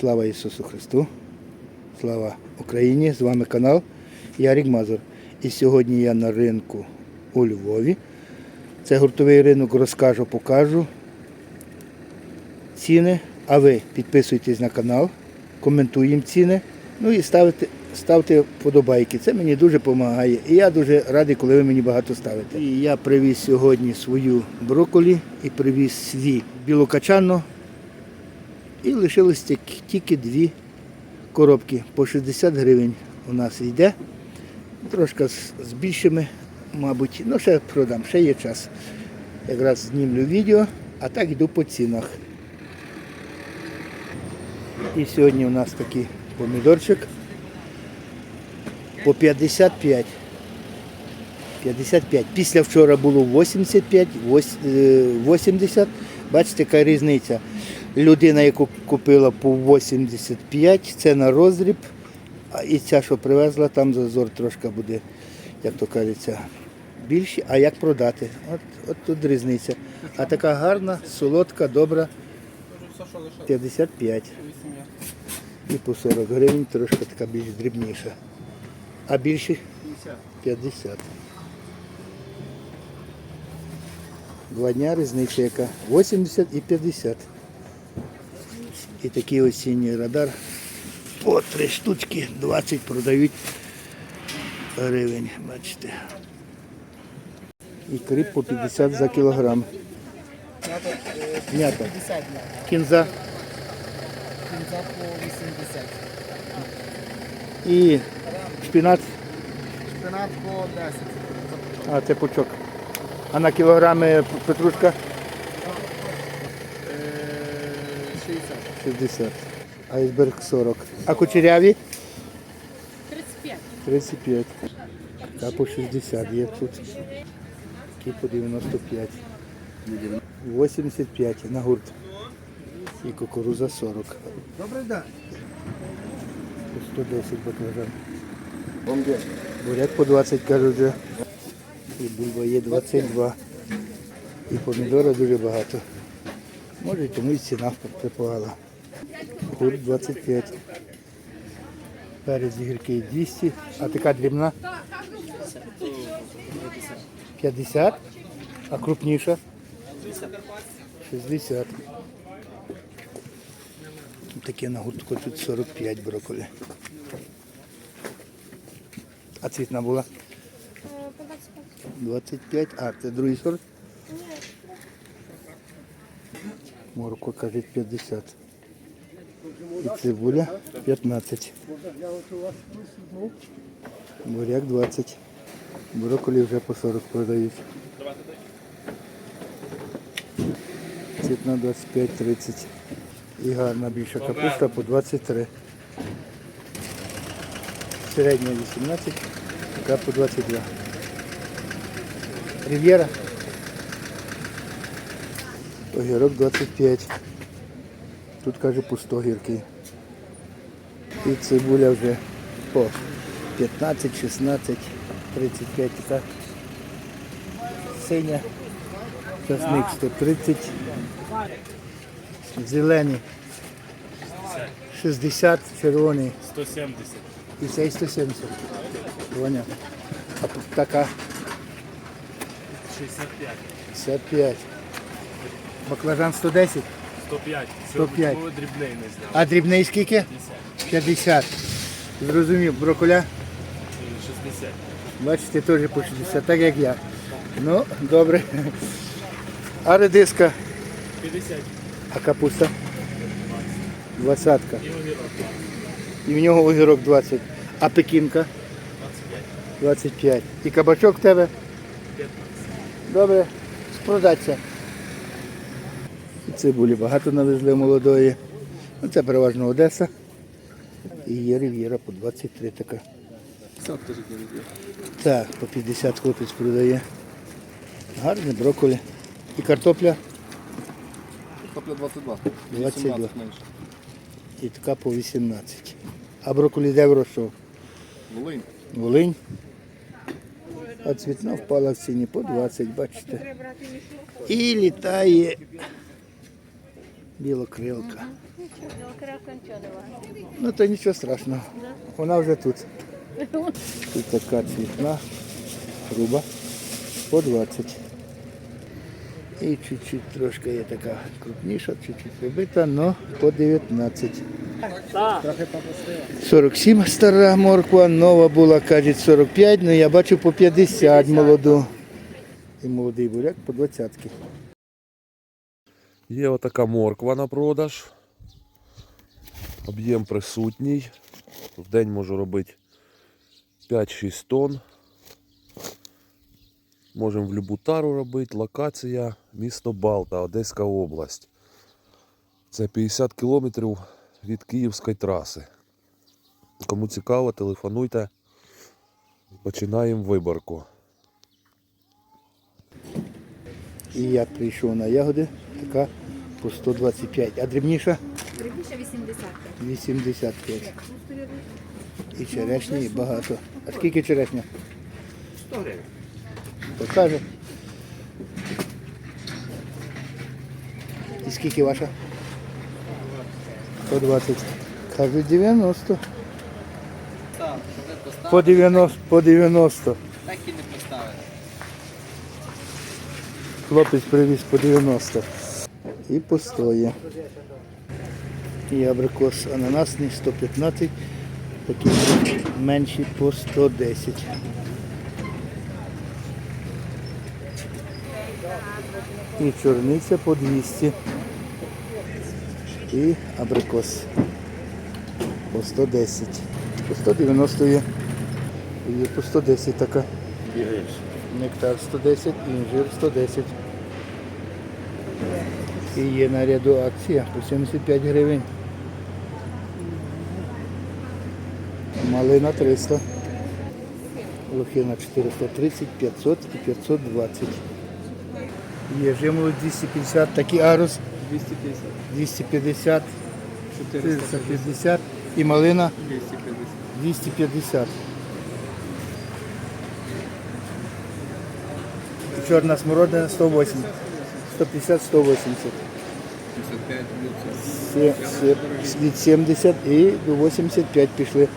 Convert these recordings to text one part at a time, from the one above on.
Слава Ісусу Христу! Слава Україні! З вами канал Ярік Мазур. І сьогодні я на ринку у Львові. Це гуртовий ринок, розкажу, покажу ціни. А ви підписуйтесь на канал, коментуємо ціни. Ну і ставте, ставте вподобайки. Це мені дуже допомагає. І я дуже радий, коли ви мені багато ставите. І я привіз сьогодні свою брокколі і привіз свій білокачанну. І лишилось тільки- дві коробки по 60 гривень у нас йде. Трошки з, більшими, мабуть. Ну, ще продам, ще є час. Якраз знімлю відео, а так йду по цінах. І сьогодні у нас такий помідорчик по 55. 55. Після вчора було 85, е, 80. Бачите, яка різниця. Людина, яку купила по 85, це на роздріб. А і ця, що привезла, там зазор трошки буде, як то кажеться, більший. А як продати? От, от тут різниця. А така гарна, солодка, добра 55. І по 40 гривень, трошки така більш дрібніша. А більші 50. Два дня різниця яка? 80 і 50. І такий осінній радар. По три штучки 20 продають гривень, бачите. І кріп по 50 за кілограм. М'ята. Кінза кінза по 80. і шпінат, Шпинат по 10. а це пучок. А на кілограми петрушка 60. 60. Айсберг 40. А кучеряві 35. 35. Та по 60 є тут. Такі по 95. 85 на гурт. І кукуруза 40. Добрий день. По 110 баклажан. Буряк по 20 кажуть вже. І бульба є 22. І помідора дуже багато. Може тому і ціна припала. Гурт 25. Перець гіркий 200. А така дрібна? 50. А крупніша? 60. Таке на гуртку тут 45 брокколі. А цвітна була? 25. А, це другий сорт? Морква, кажуть, 50. І цибуля 15. Буряк 20. Брокколі вже по 40 продають. Цвітна 25-30. І гарна більша капуста по 23. Середня 18, така по 22. Рів'єра. Огірок 25. Тут каже пусто гіркий. І цибуля вже по 15, 16, 35 така. Синя. Часник 130. Зелений. 60, червоний. 170. І цей 170. Понятно. А тут така 65. 55. Баклажан 110. 105. 105. Сьогодні дрібний не зняв. А дрібний скільки? 50. Зрозумів, броколя, 60. бачите, теж по 60, так як я. Ну, добре. А редиска, 50. а капуста? 20. І огірок. І в нього огірок 20. А пекінка? 25. І кабачок в тебе? 15. Добре, спродаться. Цибулі багато навезли молодої. Ну, це переважно Одеса. І є рів'єра по 23 така. Так, по 50 хлопець продає. Гарний брокколі. І картопля Картопля 22. 22. 18 менше. і така по 18. А брокколі де вирощував? Волинь. Волинь. А цвітна впала в ціні по 20, бачите. І літає Білокрилка. Нічого, крапка нічого не важить. Ну то нічого страшного. Вона вже тут. Тут така цвітна, груба, по 20. І чуть-чуть трошки є така крупніша, чуть-чуть прибита, але по 19. 47 стара морква, нова була, кажуть, 45, але я бачу по 50 молоду. І молодий буряк по 20. Є отака морква на продаж. Об'єм присутній. В день можу робити 5-6 тонн. Можемо в любу тару робити. Локація місто Балта, Одеська область. Це 50 кілометрів від Київської траси. Кому цікаво, телефонуйте. Починаємо виборку. І я прийшов на ягоди, така по 125. А дрібніша? Дрібніше 85. 85. І черешні багато. А скільки черешня? 100 гривень. Покаже. І скільки ваша? По 20. Кажуть 90. По 90. По 90. Так і не поставили. Хлопець привіз по 90. І по 100 є. І абрикос ананасний 115, такі менші по 110. І чорниця по 200. І абрикос по 110. По 190 є. І по 110 така. Нектар 110, інжир 110. І є на ряду акція по 75 гривень. Малина 300. Лохина 430, 500 і 520. Є жимоло 250, такий арус 250. 250, 450 і малина 250. 250. І чорна смородина 180. 150, 180. 55 Сє- сє- Від 70 і до 85 пішли.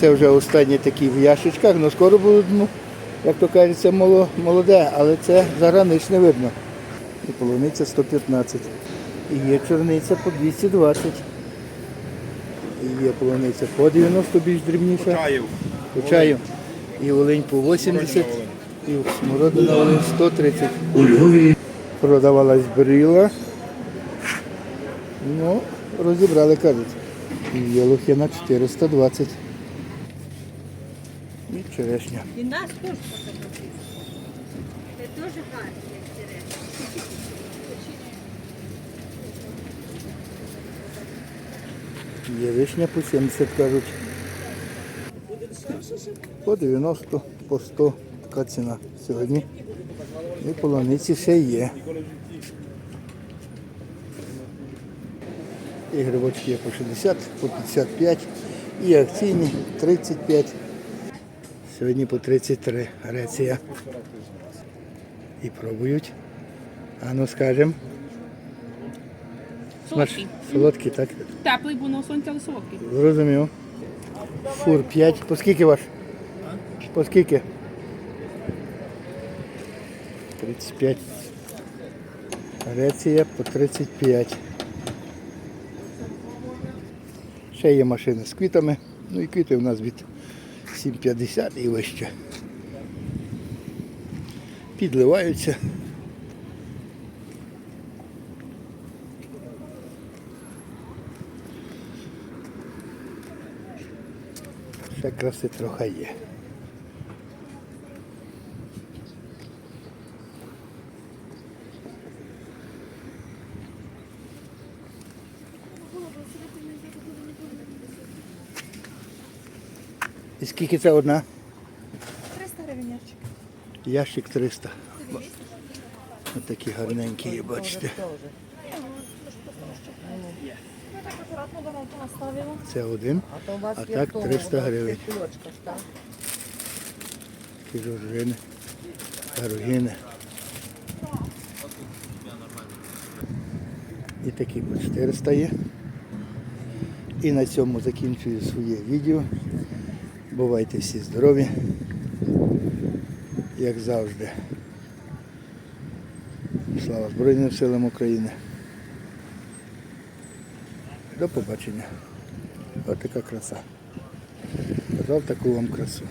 Це вже останні такі в яшечках, але скоро будуть, ну, як то кажеться, молоде, але це заграничне видно. І полуниця 115. І є чорниця по 220. І є полуниця по 90 більш дрібніша. По чаю. І олень по 80, і смородина олень 130. Продавалась брила. Ну, розібрали, кажуть. І є лохина 420. І черешня. І нас теж фотографують. Це дуже гарно, як черешня. Є вишня по 70, кажуть. По 90, по 100 така ціна сьогодні. І полониці ще є. І грибочки є по 60, по 55, і акційні 35. Сьогодні по 33 Греція. І пробують. А ну скажем. Солодкий. Солодкі, так? Теплий, бо на сонці, але солодкий. Зрозумів. Фур 5. По скільки ваш? По скільки? 35. Греція по 35. Ще є машини з квітами. Ну і квіти у нас від 7,50 і вище. Підливаються. Ще краси трохи є. І скільки це одна? 300 гривень ящик. Ящик 300. Ось такі гарненькі є, бачите. Це один, а так 300 гривень. Такі жоржини, гарогини. І по 400 є. І на цьому закінчую своє відео. Бувайте всі здорові, як завжди. Слава Збройним силам України. До побачення. Ось така краса. Казав таку вам красу.